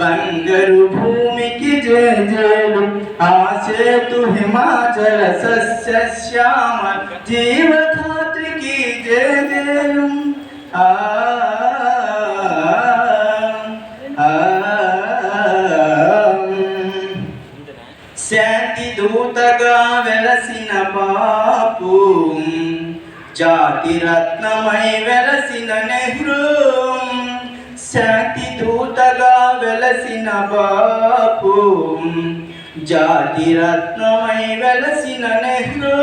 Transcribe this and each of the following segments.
జేజేలు బంగారు భూమికి జేజేలు ఆ సేతు హిమాచల సస్య శ్యామ జీవధాత్రికి జేజేలు ఆ ఆ, ఆ శాంతి దూతగా వెలసిన బాపు జాతి రత్నమై వెలసిన నెహ్రూ శాంతి దూతగా వెలసిన బాపు జాతి రత్నమై వెలసిన నెహ్రూ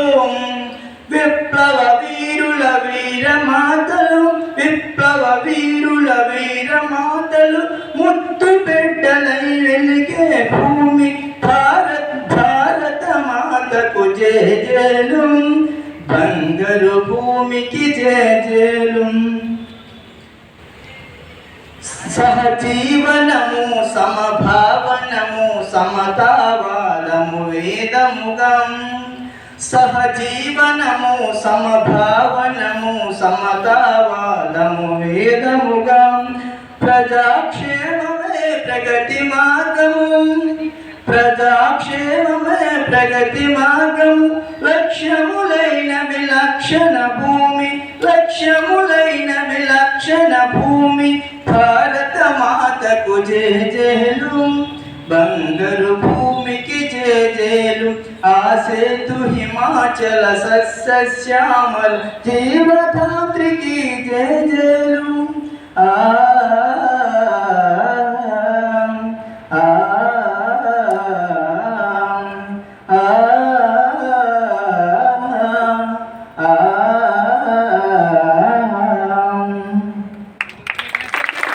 విప్లవ వీరుల వీర మాతలు విప్లవ వీరుల వీర మాతలు ముత్తు బిడ్డలై వెలిగే భూమి భారత్ భారత మాతకు జేజేలు బంగారు భూమికి జేజేలు సహజీవనము సమభావనము సమతావాదము వేదముగం. సహజీవనము సమభావనము సమతావాదము వేదముగం. ప్రజాక్షేమమే ప్రగతి మార్గము. ప్రజాక్షేమమే ప్రగతి మార్గము. లక్ష్యములైన విలక్షణ భూమి లక్ష్యములైన విలక్షణ భూమి. ప్రజలకు జేజేలు బంగారు భూమికి జేజేలు ఆసేతు హిమాచల సస్యశ్యామల జీవధాత్రికి జేజేలు ఆ Ah